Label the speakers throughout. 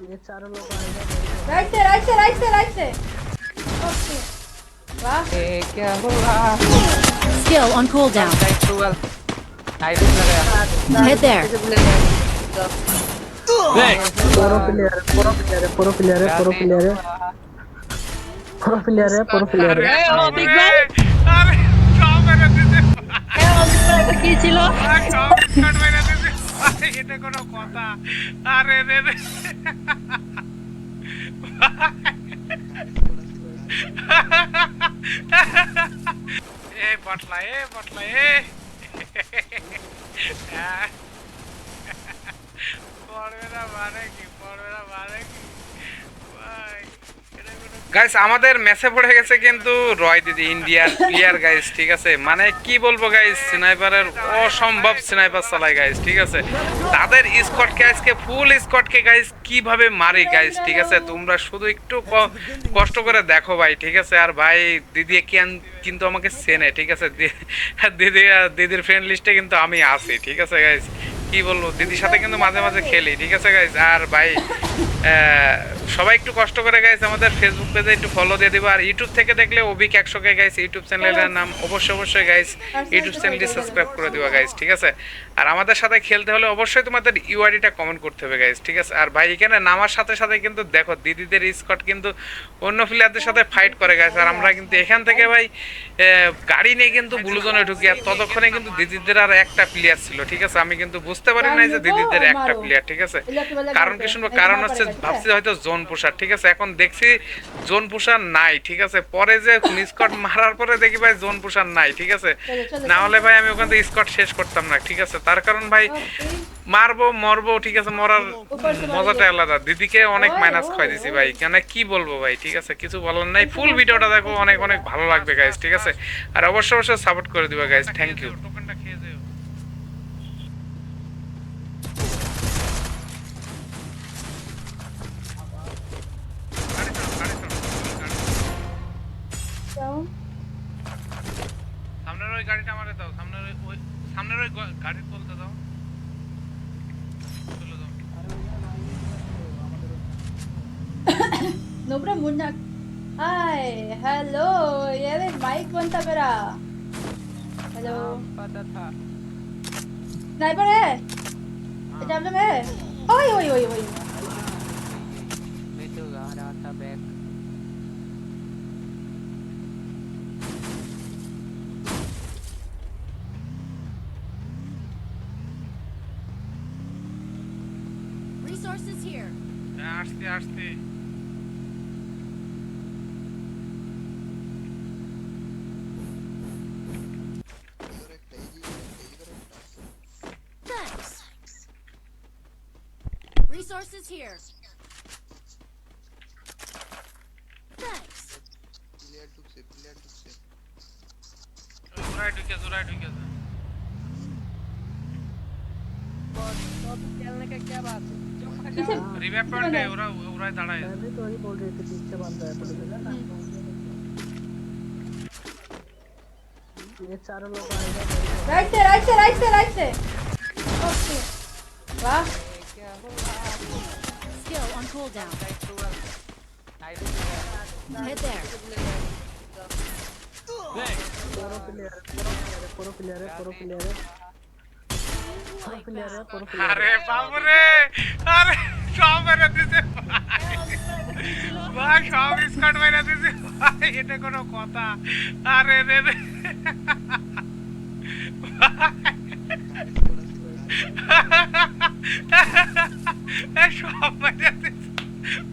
Speaker 1: ये चारों लोग आएगा
Speaker 2: राइट से राइट से राइट से राइट से ओके वाह
Speaker 3: ये क्या हुआ
Speaker 4: skill on cooldown
Speaker 3: right to well I don't लग
Speaker 4: रहा हिट देयर
Speaker 1: पूरा प्लेयर पूरा प्लेयर पूरा प्लेयर पूरा प्लेयर पूरा प्लेयर है पूरा प्लेयर है
Speaker 5: बिग मैन अरे काम
Speaker 4: मैंने दिसे
Speaker 5: ए ऑल द की छिलो काम कर मैंने এটা কোনো কথা। আরে রে রে। এ বটলা এ বটলা, এ। পড়বে না মানে কি, পড়বে না মানে কি? ভাই। গাইস আমাদের মেসে পড়ে গেছে কিন্তু রয় দিদি ইন্ডিয়ার প্লেয়ার গাইস ঠিক আছে? মানে কি বলব গাইস স্নাইপারের অসম্ভব স্নাইপার চালায় গাইস ঠিক আছে? তাদের স্কটকে আজকে ফুল স্কটকে গাইস কীভাবে মারি গাইস ঠিক আছে? তোমরা শুধু একটু কষ্ট করে দেখো ভাই, ঠিক আছে? আর ভাই, দিদি কেন কিন্তু আমাকে চেনে, ঠিক আছে? দিদি, দিদির ফ্রেন্ড লিস্টে কিন্তু আমি আছি, ঠিক আছে গাইস কি বলব দিদির সাথে কিন্তু মাঝে মাঝে খেলি ঠিক আছে গাইস আর ভাই সবাই একটু কষ্ট করে গাইস আমাদের ফেসবুক পেজে একটু ফলো দিয়ে দিবা। আর ইউটিউব থেকে দেখলে অভিক একশোকে গাইস ইউটিউব চ্যানেলের নাম অবশ্যই অবশ্যই গাইস ইউটিউব চ্যানেলটি সাবস্ক্রাইব করে দিবা। গাইস ঠিক আছে? আর আমাদের সাথে খেলতে হলে অবশ্যই তোমাদের ইউআইডিটা কমেন্ট করতে হবে গাইস ঠিক আছে? আর ভাই এখানে নামার সাথে সাথে কিন্তু দেখো দিদিদের স্কট কিন্তু অন্য প্লেয়ারদের সাথে ফাইট করে গাইস আর আমরা কিন্তু এখান থেকে ভাই গাড়ি নিয়ে কিন্তু ব্লুজনে ঢুকি। আর ততক্ষণে কিন্তু দিদিদের আর একটা প্লেয়ার ছিল ঠিক আছে? আমি কিন্তু বুঝতে পারি নাই যে দিদিদের একটা প্লেয়ার ঠিক আছে? কারণ কি শুনব কারণ হচ্ছে ভাবছি হয়তো জোন পুষার ঠিক আছে? এখন দেখছি জোন পুষার নাই ঠিক আছে? পরে যে স্কট মারার পরে দেখি ভাই জোন পুষার নাই ঠিক আছে? না হলে ভাই আমি ওখান থেকে স্কট শেষ করতাম না ঠিক আছে? তার কারণ ভাই মারবো মরবো ঠিক আছে? মরার মজাটা আলাদা। দিদিকে অনেক মাইনাস খাই দিছি ভাই। কেন কি বলব ভাই ঠিক আছে? কিছু বলার নাই। ফুল ভিডিওটা দেখো অনেক অনেক ভালো লাগবে গাইস ঠিক আছে? আর অবশ্যই অবশ্যই সাপোর্ট করে দিবা guys thank
Speaker 2: you Munna. Hi hello ये वे माइक बंद था मेरा। हेलो हाँ,
Speaker 3: पता था।
Speaker 2: स्नाइपर है? हाँ। जाम जब में ओए ओए ओए ओए।
Speaker 3: मैं तो आ रहा था बैक
Speaker 4: Resources here.
Speaker 5: आस्ते
Speaker 4: आस्ते। Resources here. Thanks.
Speaker 1: Player took se, player took se. Zoray took se,
Speaker 2: right से राइट से राइट से राइट से ओके वाह
Speaker 4: on cooldown. Head there.
Speaker 1: পুরো প্লেয়ার পুরো প্লেয়ার পুরো প্লেয়ার পুরো প্লেয়ার পুরো প্লেয়ার আরে বাবু রে
Speaker 5: আরে সব মেরে দিছে ভাই। সব স্কট মেরে দিছে এটা কোনো কথা। আরে রে রে। সব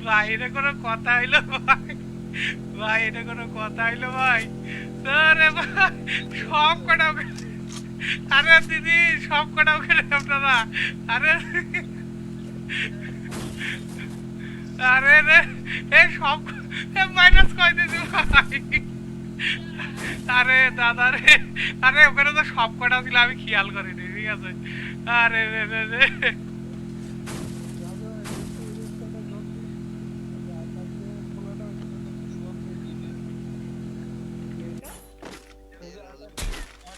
Speaker 5: ভাই, এটা কোনো কথা হইল ভাই। ভাই, এটা কোনো কথা হইল ভাই। আরে ভাই, সব কটা আরে দিদি, সব কটা ওখানে আপনারা। আরে আরে রে, এ সব মাইনাস কয় দিদি ভাই? আরে দাদা রে, আরে ওখানে তো সব কটা ছিল, আমি খেয়াল করিনি, ঠিক আছে। আরে রে রে রে।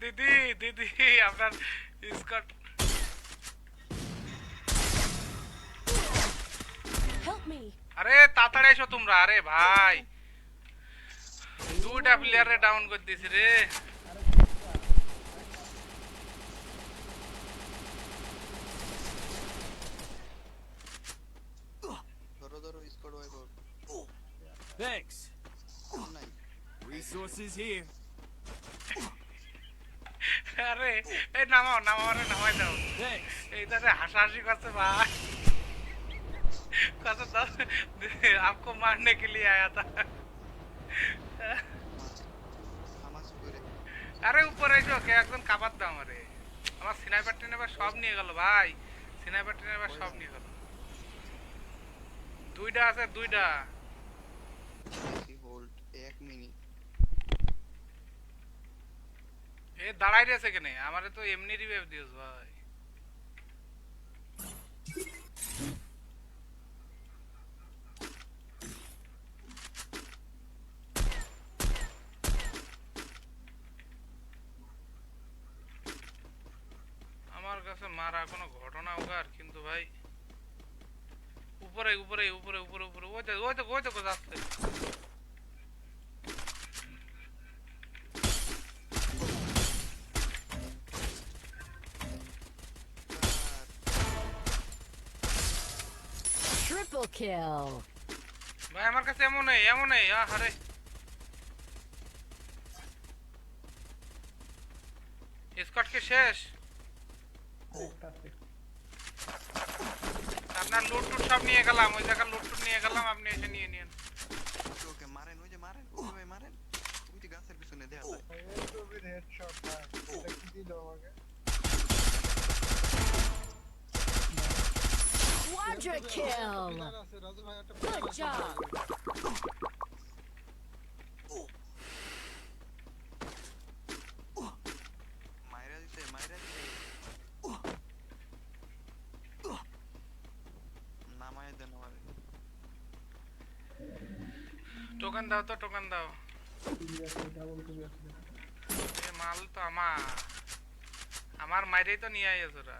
Speaker 5: দিদি দিদি আপনার স্কট আরে তাড়াতাড়ি এসো তোমরা আরে ভাই দুইটা প্লেয়ারে ডাউন করে দিয়েছি রে
Speaker 6: Thanks. Resources here.
Speaker 5: আরে এই নামাও নামাও রে নামাই দাও
Speaker 6: Thanks.
Speaker 5: এই তাতে হাসাহাসি করছে ভাই कहा था आपको मारने के लिए आया था
Speaker 7: হামাস করে
Speaker 5: আরে উপরে এসো কে একজন কাবার দাও আমারে আমার স্নাইপার টিনাইপার সব নিয়ে গেল ভাই স্নাইপার টিনাইপার সব নিয়ে গেল দুইটা আছে দুইটা
Speaker 7: হোল্ড এক মিনিট
Speaker 5: এ দাঁড়াই রয়েছে কেনে? আমারে তো এমনি রিভাইভ দিয়েছ ভাই। আমার কাছে মারা কোনো ঘটনা উগার, কিন্তু ভাই, উপরে উপরে উপরে উপরে উপরে, ওই তো ওই তো ওই তো যাচ্ছে।
Speaker 4: Triple kill.
Speaker 5: ভাই আমার কাছে এমন নেই এমন নেই আরে স্কট কি শেষ আপনার লুট টুট সব নিয়ে গেলাম ওই জায়গায় লুট টুট নিয়ে গেলাম আপনি এসে নিয়ে নিন
Speaker 7: ওকে মারেন ওই যে মারেন ওই ভাই মারেন ওই যে গাছের পিছনে দেখা যায়
Speaker 4: Quadra kill. Good job.
Speaker 7: মাইরা দিতে দিতে নামায় দেন আমারে
Speaker 5: টোকেন দাও তো টোকেন দাও। মাল তো আমার। আমার মাইরেই তো নিয়ে আইস ওরা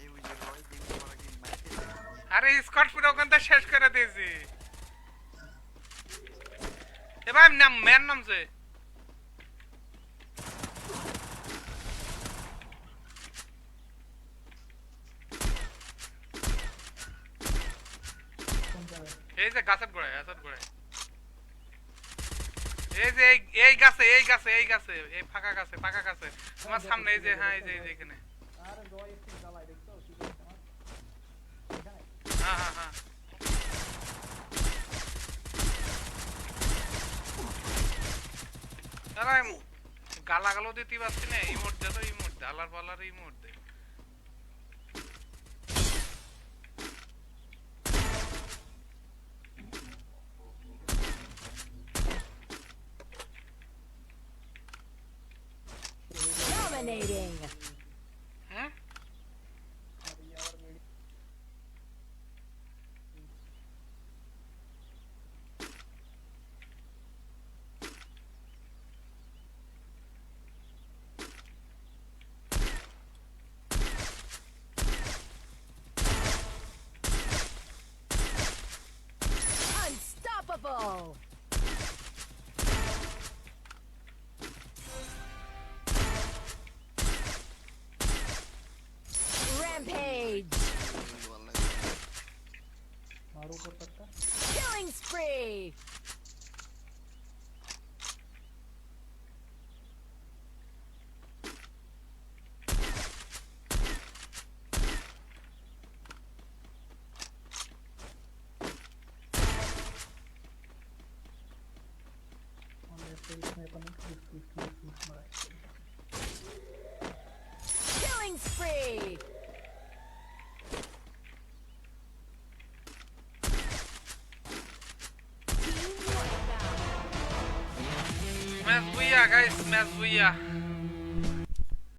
Speaker 7: এই ওই যে রয় গেম করা কি মাইকে দেয়
Speaker 5: আরে পুরো শেষ করে দিয়েছি। এ ভাই নাম নামছে
Speaker 1: কোন জায়গায়
Speaker 5: এই যে গাছের গোড়ায় গাছের গোড়ায়। এই যে এই- গাছে এই গাছে এই গাছে এই ফাঁকা গাছে ফাঁকা গাছে। তোমার সামনে এই যে হ্যাঁ এই যে এই যে এখানে।
Speaker 1: এখানে
Speaker 5: হ্যাঁ হ্যাঁ। গালাগালো দিতে পারছি না ইমোট দে তো ইমোট দে আলার পালার ইমোট দে
Speaker 4: Dominating.
Speaker 1: मारो ऊपर पत्ता
Speaker 4: killing spree Killing spree!
Speaker 5: Booyah guys match booyah